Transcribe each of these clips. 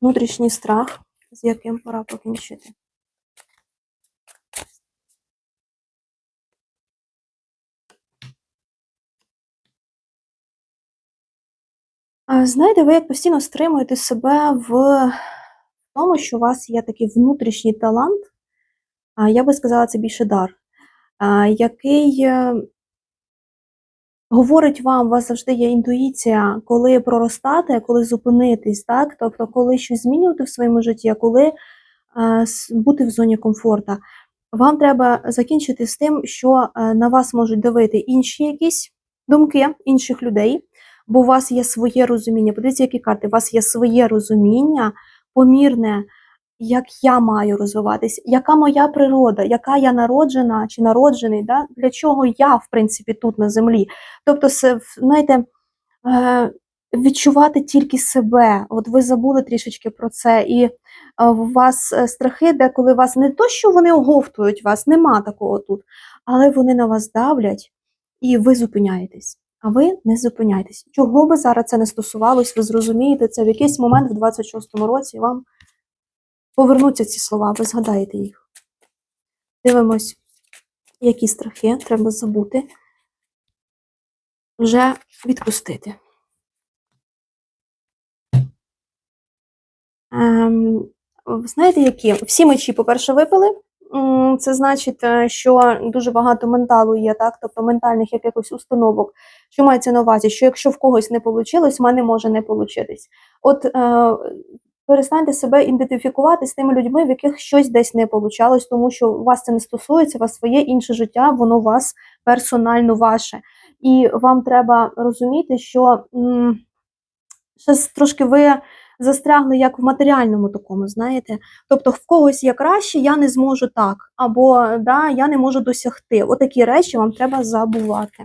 Внутрішній страх, з яким пора покінчити. Знаєте, ви як постійно стримуєте себе в тому, що у вас є такий внутрішній талант, я би сказала, це більше дар, який е, говорить вам, у вас завжди є інтуїція, коли проростати, коли зупинитись, так? Тобто, коли щось змінювати в своєму житті, коли е, бути в зоні комфорту. Вам треба закінчити з тим, що е, на вас можуть давити інші якісь думки інших людей, бо у вас є своє розуміння. Подивіться, які карти, у вас є своє розуміння, помірне, як я маю розвиватись, яка моя природа, яка я народжена чи народжений, да? для чого я, в принципі, тут на землі. Тобто, знаєте, е, відчувати тільки себе. От ви забули трішечки про це, і е, у вас е, страхи, деколи вас не то, що вони оговтують вас, нема такого тут, але вони на вас давлять, і ви зупиняєтесь. А ви не зупиняйтесь. Чого би зараз це не стосувалось, ви зрозумієте це в якийсь момент в 26-му році вам повернуться ці слова, ви згадаєте їх. Дивимось, які страхи треба забути, вже відпустити. Ем, знаєте, які? Всі мечі, по-перше, випали. Це значить, е, що дуже багато менталу є, так? Тобто ментальних якихось установок. Що мається на увазі? Що якщо в когось не вийшло, в мене може не получитись. От е, перестаньте себе ідентифікувати з тими людьми, в яких щось десь не получалось, тому що вас це не стосується, у вас своє інше життя, воно у вас персонально ваше. І вам треба розуміти, що м, щось трошки ви застрягли як в матеріальному такому, знаєте. Тобто в когось є краще, я не зможу так, або да, я не можу досягти. Отакі речі вам треба забувати.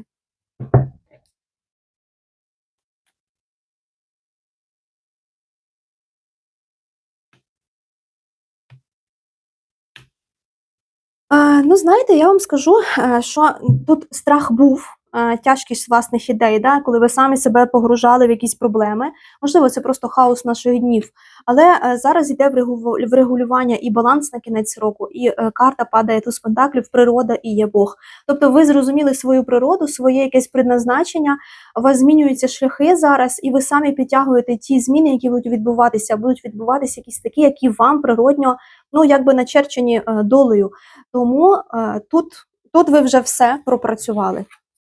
Ну, знаєте, я вам скажу, е, що тут страх був, тяжкість власних ідей, да, коли ви самі себе погружали в якісь проблеми. Можливо, це просто хаос наших днів. Але е, зараз йде врегу- врегулювання і баланс на кінець року, і е, карта падає туз пентаклів, природа і є Бог. Тобто ви зрозуміли свою природу, своє якесь предназначення, у вас змінюються шляхи зараз, і ви самі підтягуєте ті зміни, які будуть відбуватися, будуть відбуватися якісь такі, які вам природньо, ну якби начерчені е, долею. Тому тут, тут ви вже все пропрацювали.